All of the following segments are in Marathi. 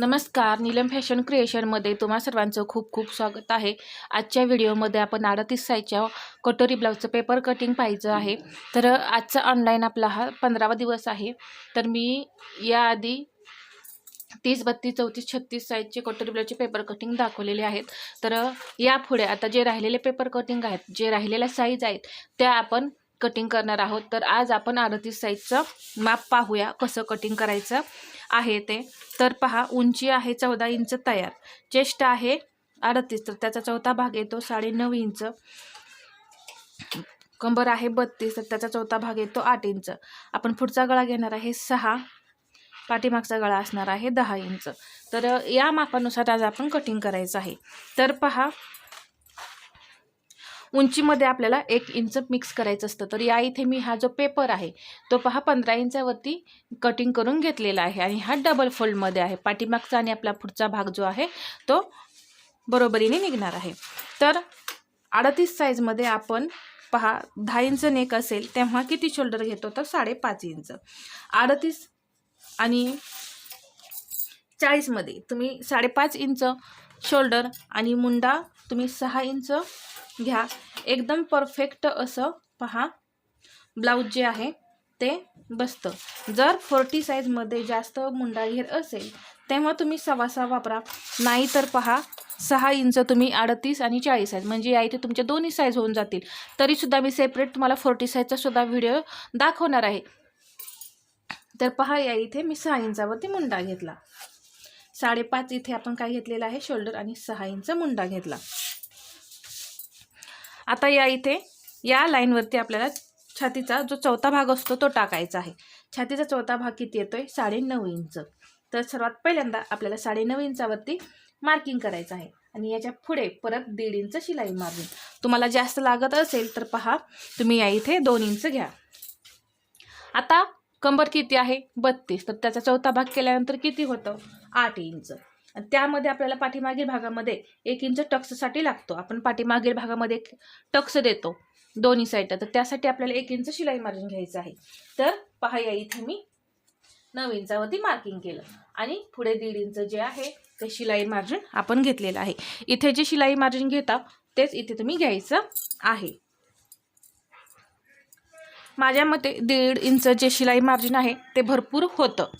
नमस्कार नीलम फॅशन क्रिएशनमध्ये तुम्हा सर्वांचं खूप खूप स्वागत आहे. आजच्या व्हिडिओमध्ये आपण अडतीस साईजच्या कटोरी ब्लाऊजचं पेपर कटिंग पाहिजे आहे. तर आजचा ऑनलाईन आपला हा पंधरावा दिवस आहे. तर मी याआधी तीस बत्तीस चौतीस छत्तीस साईजचे कटोरी ब्लाऊजचे पेपर कटिंग दाखवलेले आहेत. तर यापुढे आता जे राहिलेले पेपर कटिंग आहेत जे राहिलेल्या साईज आहेत त्या आपण कटिंग करणार आहोत. तर आज आपण अडतीस साईजचं माप पाहूया कसं कटिंग करायचं आहे ते. तर पहा उंची आहे चौदा इंच तयार. चेस्ट आहे अडतीस तर त्याचा चौथा भाग येतो साडेनऊ इंच. कंबर आहे बत्तीस तर त्याचा चौथा भाग येतो आठ इंच. आपण पुढचा गळा घेणार आहे सहा. पाठीमागचा गळा असणार आहे दहा इंच. तर या मापानुसार आज आपण कटिंग करायचं आहे. तर पहा उंचीमध्ये आपल्याला एक इंच मिक्स करायचं असतं. तर या इथे मी हा जो पेपर आहे तो पहा पंधरा इंचावरती कटिंग करून घेतलेला आहे आणि हा डबल फोल्डमध्ये आहे. पाठीमागचा आणि आपला पुढचा भाग जो आहे तो बरोबरीने निघणार आहे. तर अडतीस साईजमध्ये आपण पहा दहा इंच नेक असेल तेव्हा किती शोल्डर घेतो? तर साडेपाच इंच. अडतीस आणि चाळीसमध्ये तुम्ही साडेपाच इंच शोल्डर आणि मुंडा तुम्ही सहा इंच घ्या. एकदम परफेक्ट असं पहा. ब्लाऊज जे आहे ते बसतं. जर फोर्टी साईजमध्ये जास्त मुंडा घेर असेल तेव्हा तुम्ही सव्वा सहा वापरा. नाही तर पहा सहा इंच तुम्ही अडतीस आणि चाळीस साईज म्हणजे या इथे तुमच्या दोन्ही साईज होऊन जातील. तरीसुद्धा मी सेपरेट तुम्हाला फोर्टी साईजचा सुद्धा व्हिडिओ दाखवणार आहे. तर पहा या इथे मी सहा इंचावरती मुंडा घेतला. साडेपाच इथे आपण काय घेतलेलं आहे? शोल्डर आणि सहा इंच मुंडा घेतला. आता या इथे या लाईनवरती आपल्याला छातीचा जो चौथा भाग असतो तो टाकायचा आहे. छातीचा चौथा भाग किती येतोय? साडे नऊ इंच. तर सर्वात पहिल्यांदा आपल्याला साडेनऊ इंचावरती मार्किंग करायचं आहे. आणि याच्यापुढे परत दीड इंच शिलाई मार्जिन तुम्हाला जास्त लागत असेल तर पहा तुम्ही या इथे दोन इंच घ्या. आता कंबर किती आहे? बत्तीस. तर त्याचा चौथा भाग केल्यानंतर किती होतं? आठ इंच. आणि त्यामध्ये आपल्याला पाठीमागील भागामध्ये एक इंच टक्ससाठी लागतो. आपण पाठीमागील भागामध्ये एक टक्स देतो दोन्ही साईडला तर त्यासाठी आपल्याला एक इंच शिलाई मार्जिन घ्यायचं आहे. तर पहा या इथे मी नऊ इंचावरती मार्किंग केलं. आणि पुढे दीड इंच जे आहे ते शिलाई मार्जिन आपण घेतलेलं आहे. इथे जे शिलाई मार्जिन घेता तेच इथे तुम्ही घ्यायचं आहे. माझ्या मते दीड इंच जे शिलाई मार्जिन आहे ते भरपूर होतं.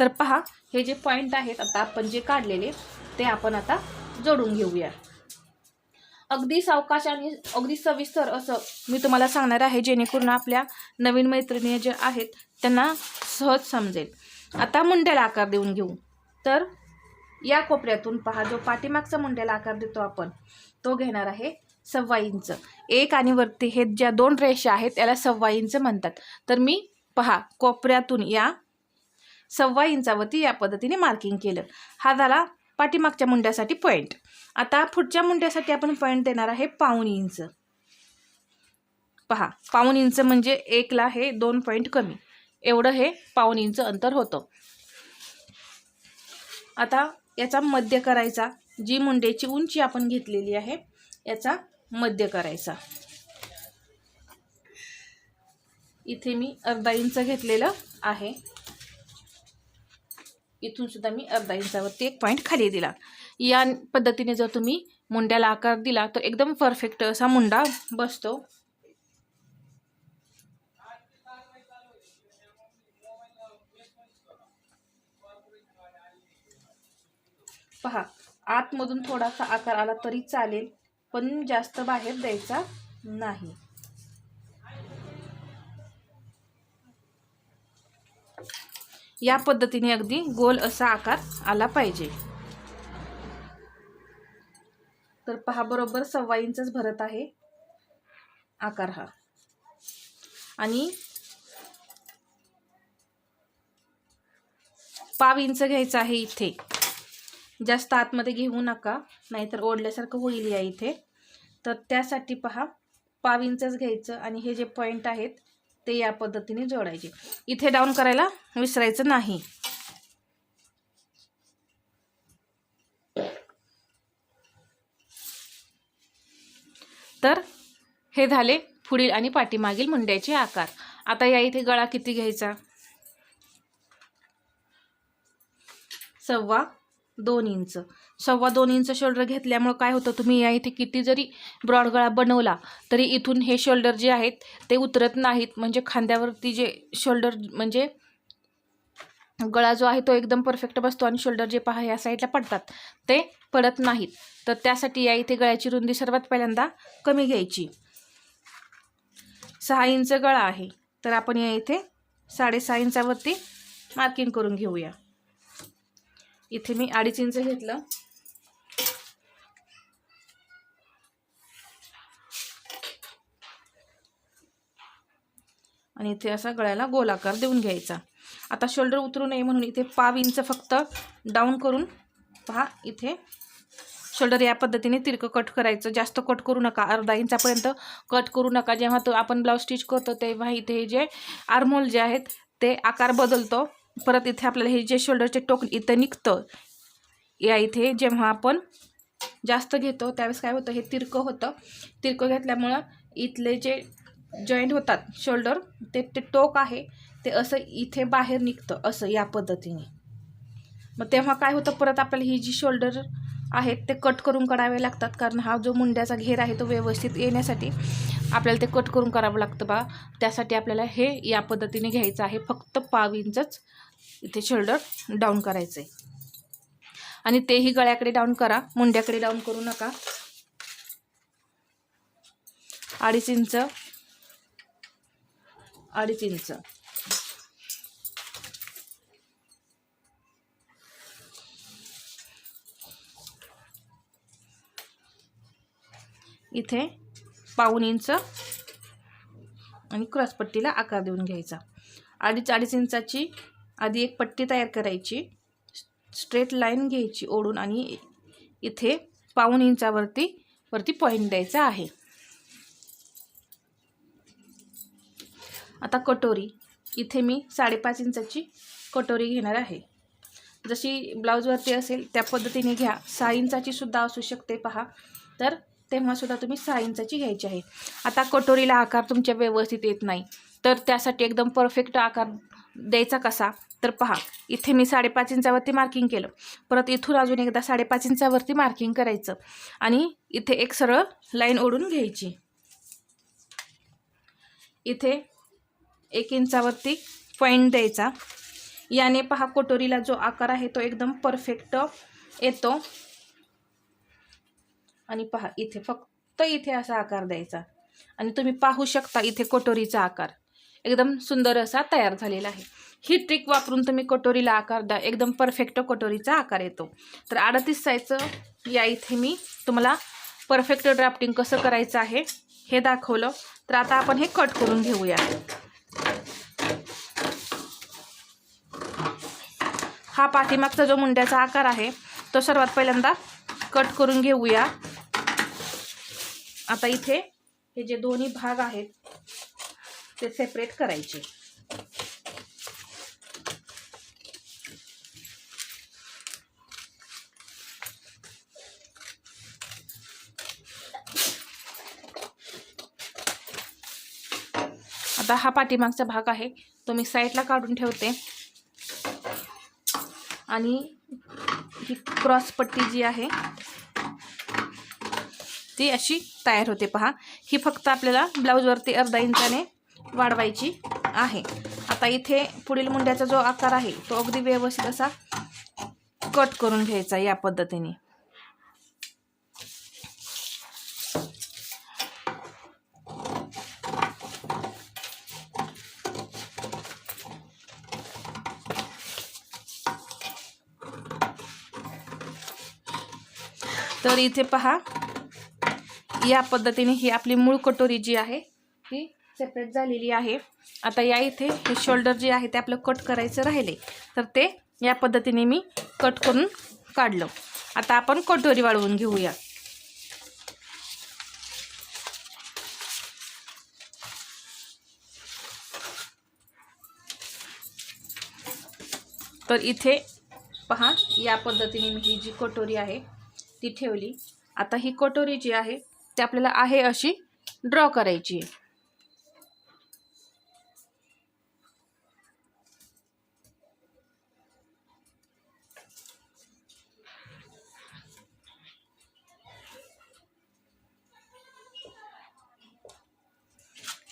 तर पहा हे जे पॉईंट आहेत आता आपण जे काढलेले ते आपण आता जोडून घेऊया. अगदी सावकाश आणि अगदी सविस्तर असं मी तुम्हाला सांगणार आहे जेणेकरून आपल्या नवीन मैत्रिणी जे आहेत त्यांना सहज समजेल. आता मुंड्याला आकार देऊन घेऊ. तर या कोपऱ्यातून पहा जो पाठीमागचा मुंड्याला आकार देतो आपण तो घेणार आहे सव्वा इंच. एक आणि वरती हे ज्या दोन रेषा आहेत त्याला सव्वा इंच म्हणतात. तर मी पहा कोपऱ्यातून या सव्वा इंचावरती या पद्धतीने मार्किंग केलं. हा झाला पाठीमागच्या मुंड्यासाठी पॉईंट आता पुढच्या मुंड्यासाठी आपण पॉईंट देणार आहे पाऊण इंच. पहा पाऊण इंच म्हणजे एकला हे दोन पॉईंट कमी. एवढं हे पाऊण इंच अंतर होतं. आता याचा मध्य करायचा. जी मुंड्याची उंची आपण घेतलेली आहे याचा मध्य करायचा. इथे मी अर्धा इंच घेतलेलं आहे. इथून सुद्धा मी अर्धा इंचावरती एक पॉईंट खाली दिला. या पद्धतीने जर तुम्ही मुंड्याला आकार दिला तर एकदम परफेक्ट असा मुंडा बसतो. पहा आतमधून थोडासा आकार आला तरी चालेल. पण जास्त बाहेर द्यायचा नाही. या पद्धतीने अगदी गोल असा आकार आला पाहिजे. तर पहा बरोबर सव्वा इंचच भरत आहे आकार हा. आणि पाव इंच घ्यायचा आहे इथे. जास्त आतमध्ये घेऊ नका नाहीतर ओढल्यासारखं होईल या इथे. तर त्यासाठी पहा पाव इंचच घ्यायचं आणि हे जे पॉईंट आहेत ते या पद्धतीने जोडायचे. इथे डाऊन करायला विसरायचं नाही. तर हे झाले पुढील आणि पाठीमागील मुंड्याचे आकार. आता या इथे गळा किती घ्यायचा? सव्वा. दोन इंच. सव्वा दोन इंच शोल्डर घेतल्यामुळं काय होतं तुम्ही या इथे किती जरी ब्रॉड गळा बनवला तरी इथून हे शोल्डर जे आहेत ते उतरत नाहीत. म्हणजे खांद्यावरती जे शोल्डर म्हणजे गळा जो आहे तो एकदम परफेक्ट बसतो आणि शोल्डर जे पहा या साईडला पडतात. ते पडत नाहीत. तर त्यासाठी या इथे गळ्याची रुंदी सर्वात पहिल्यांदा कमी घ्यायची. सहा इंच गळा आहे. तर आपण या इथे साडेसहा इंचावरती मार्किंग करून घेऊया. इथे मी अडीच इंच घेतलं. आणि इथे असा गळ्याला गोलाकार देऊन घ्यायचा. आता शोल्डर उतरू नये म्हणून इथे पाव इंच फक्त डाऊन करून पहा इथे शोल्डर या पद्धतीने तिरकं कट करायचं. जास्त कट करू नका. अर्धा इंचापर्यंत कट करू नका. जेव्हा तो आपण ब्लाऊज स्टिच करतो तेव्हा इथे जे आर्मोल जे आहेत ते आकार बदलतो. परत इथे आपल्याला हे जे शोल्डरचे टोक इथं निघतं या इथे जेव्हा आपण जास्त घेतो त्यावेळेस काय होतं? हे तिरकं होतं. तिरकं घेतल्यामुळं इथले जे जॉईंट होतात शोल्डर ते ते टोक आहे ते असं इथे बाहेर निघतं असं या पद्धतीने. मग तेव्हा काय होतं? परत आपल्याला ही जी शोल्डर आहेत ते कट करून काढावे लागतात. कारण हा जो मुंड्याचा घेर आहे तो व्यवस्थित येण्यासाठी आपल्याला ते कट करून करावं लागतं बा. त्यासाठी आपल्याला हे या पद्धतीने घ्यायचं आहे. फक्त पाव इंचच इथे शोल्डर डाऊन करायचं आहे आणि तेही गळ्याकडे डाऊन करा मुंड्याकडे डाऊन करू नका. अडीच इंच अडीच इंच. इथे पाऊन इंच आणि क्रॉसपट्टीला आकार देऊन घ्यायचा. अडीच अडीच इंचाची आधी एक पट्टी तयार करायची स्ट्रेट लाईन घ्यायची ओढून आणि इथे पाऊन इंचावरती वरती पॉईंट द्यायचा आहे. आता कटोरी. इथे मी साडेपाच इंचाची कटोरी घेणार आहे. जशी ब्लाऊजवरती असेल त्या पद्धतीने घ्या. सहा इंचाची सुद्धा असू शकते पहा. तर तेव्हासुद्धा तुम्ही सहा इंचाची घ्यायची आहे. आता कटोरीला आकार तुमच्या व्यवस्थित येत नाही. तर त्यासाठी एकदम परफेक्ट आकार द्यायचा कसा? तर पहा इथे मी साडेपाच इंचावरती मार्किंग केलं. परत इथून अजून एकदा साडेपाच इंचावरती मार्किंग करायचं. आणि इथे एक सरळ लाईन ओढून घ्यायची. इथे एक इंचावरती पॉईंट द्यायचा. याने पहा कटोरीला जो आकार आहे तो एकदम परफेक्ट येतो. आणि पहा इथे फक्त इथे असा आकार द्यायचा. आणि तुम्ही पाहू शकता इथे कटोरीचा आकार. एकदम सुंदर असा तयार झालेला आहे. ही ट्रिक वापरून तुम्ही कटोरीला आकार द्या. एकदम परफेक्ट कटोरीचा आकार येतो. तर अडतीस साईजचं या इथे मी तुम्हाला परफेक्ट ड्राफ्टिंग कसं करायचं आहे हे दाखवलं. तर आता आपण हे कट करून घेऊया. हा पाठीमागचा जो मुंड्याचा आकार आहे तो सर्वात पहिल्यांदा कट करून घेऊया. आता इथे हे जे दोन्ही भाग आहेत ते सेपरेट करायचे. आता हा पाठीमागचा भाग आहे. तो मी साईडला काढून ठेवते. आणि ही क्रॉस पट्टी जी आहे ती अशी तयार होते. पहा ही फक्त आपल्याला ब्लाऊजवरती अर्धा इंचाने वाढवायची आहे. आता इथे पुढील मुंड्याचा जो आकार आहे तो अगदी व्यवस्थित असा कट करून घ्यायचा या पद्धतीने. तर इथे पहा या पद्धतीने ही आपली मूळ कटोरी जी आहे ती सेपरेट झालेली आहे. आता या इथे हे शोल्डर जे आहे ते आपलं कट करायचं राहिले. तर ते या पद्धतीने मी कट करून काढलं. आता आपण कटोरी वाळवून घेऊया. तर इथे पहा या पद्धतीने मी ही जी कटोरी आहे ती ठेवली. आता ही कटोरी जी आहे ती आपल्याला आहे अशी ड्रॉ करायची आहे.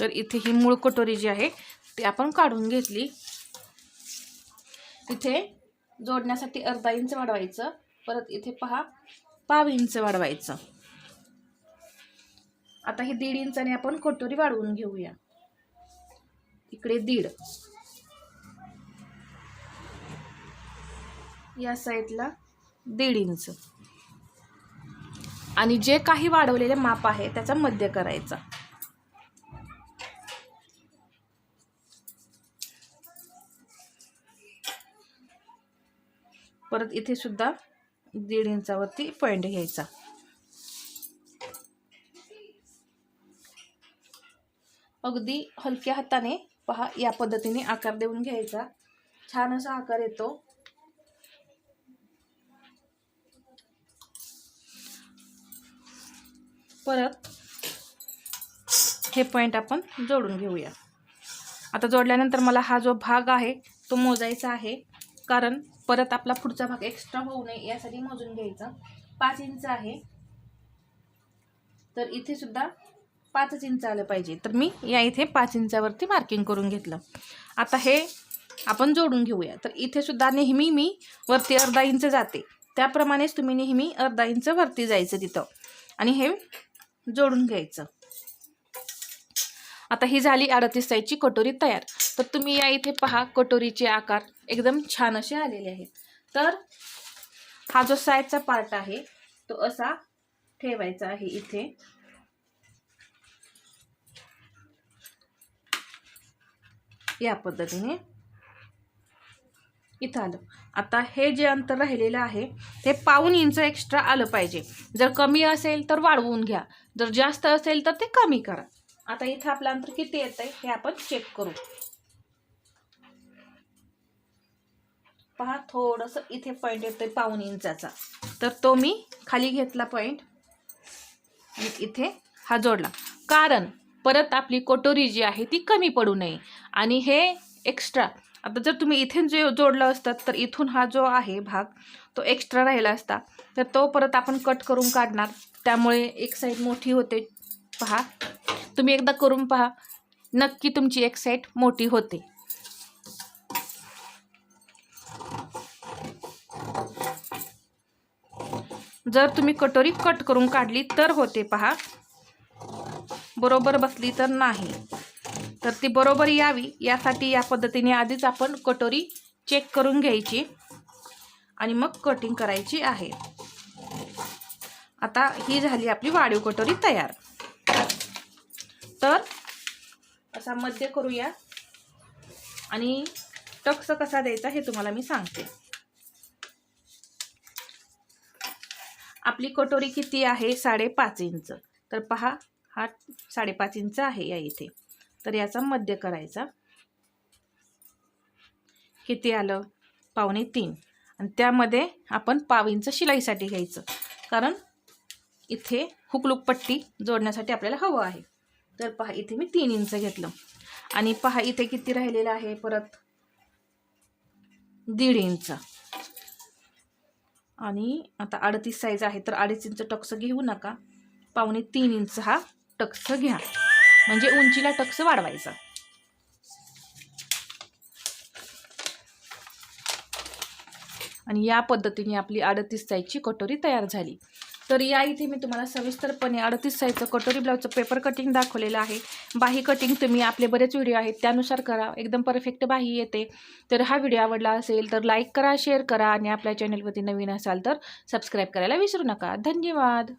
तर इथे ही मूळ कटोरी जी आहे ती आपण काढून घेतली. इथे जोडण्यासाठी अर्धा इंच वाढवायचं. परत इथे पहा पाव इंच वाढवायचं. आता ही दीड इंचाने आपण कटोरी वाढवून घेऊया. इकडे दीड. या साईडला दीड इंच. आणि जे काही वाढवलेले माप आहे त्याचा मध्य करायचा. परत इथे सुद्धा दीड इंचावरती पॉइंट घ्यायचा. अगदी हलक्या हाताने पहा या पद्धतीने आकार देऊन घ्यायचा. छान असा आकार येतो. परत हे पॉईंट आपण जोडून घेऊया. आता जोडल्यानंतर मला हा जो भाग आहे तो मोजायचा आहे. कारण परत आपला पुढचा भाग एक्स्ट्रा होऊ नये यासाठी मोजून घ्यायचा. पाच इंच आहे. तर इथे सुद्धा पाचच इंच आलं पाहिजे. तर मी या इथे पाच इंचावरती मार्किंग करून घेतलं. आता हे आपण जोडून घेऊया. तर इथे सुद्धा नेहमी मी वरती अर्धा इंच जाते. त्याप्रमाणेच तुम्ही नेहमी अर्धा इंच वरती जायचं तिथं. आणि हे जोडून घ्यायचं. आता ही झाली अडतीस साईजची कटोरी तयार. तर तुम्ही या इथे पहा कटोरीचे आकार एकदम छान असे आलेले आहेत. तर हा जो साईडचा पार्ट आहे तो असा ठेवायचा आहे इथे. या पद्धतीने. इथं आलं. आता हे जे अंतर राहिलेलं आहे ते पाऊन इंच एक्स्ट्रा आलं पाहिजे. जर कमी असेल तर वाढवून घ्या. जर जास्त असेल तर ते कमी करा. आता इथं आपलं अंतर किती येत आहे हे आपण चेक करू. पहा थोडंसं इथे पॉईंट येतोय पाऊन इंचाचा. तर तो मी खाली घेतला पॉईंट आणि इथे हा जोडला. कारण परत आपली कटोरी जी आहे ती कमी पडू नये. आणि हे एक्स्ट्रा आता जर तुम्ही इथे जे जोडलं असतात तर इथून हा जो आहे भाग तो एक्स्ट्रा राहिला असता. तर तो परत आपण कट करून काढणार. त्यामुळे एक साईड मोठी होते. पहा तुम्ही एकदा करून पहा. नक्की तुमची एक साईट मोठी होते. जर तुम्ही कटोरी कट करून काढली तर होते पहा. बरोबर बसली तर नाही. तर ती बरोबर यावी. यासाठी या पद्धतीने आधीच आपण कटोरी चेक करून घ्यायची. आणि मग कटिंग करायची आहे. आता ही झाली आपली वाढीव कटोरी तयार. तर असा मध्य करूया. आणि टक्स कसा द्यायचा हे तुम्हाला मी सांगते. आपली कटोरी किती आहे? साडेपाच इंच. तर पहा हा साडेपाच इंच आहे या इथे. तर याचा मध्य करायचा. किती आलं? पावणे तीन. आणि त्यामध्ये आपण पाव इंच शिलाईसाठी घ्यायचं. कारण इथे हुकलूक पट्टी जोडण्यासाठी आपल्याला हवं आहे. तर पहा इथे मी तीन इंच घेतलं. आणि पहा इथे किती राहिलेलं आहे? परत दीड इंच. आणि आता अडतीस साईज आहे तर अडीच इंच टक्स घेऊ नका. पावणे तीन इंच हा टक्स घ्या. म्हणजे उंचीला टक्स वाढवायचा. आणि या पद्धतीने आपली अडतीस साईजची कटोरी तयार झाली. तर या इथे मी तुम्हाला सविस्तरपणे अडतीस साईजचं कटोरी ब्लाऊजचं पेपर कटिंग दाखवलेलं आहे. बाही कटिंग तुम्ही आपले बरेच व्हिडिओ आहेत त्यानुसार करा. एकदम परफेक्ट बाही येते. तर हा व्हिडिओ आवडला असेल तर लाईक करा शेअर करा आणि आपल्या चॅनलवरती नवीन असाल तर सबस्क्राईब करायला विसरू नका. धन्यवाद.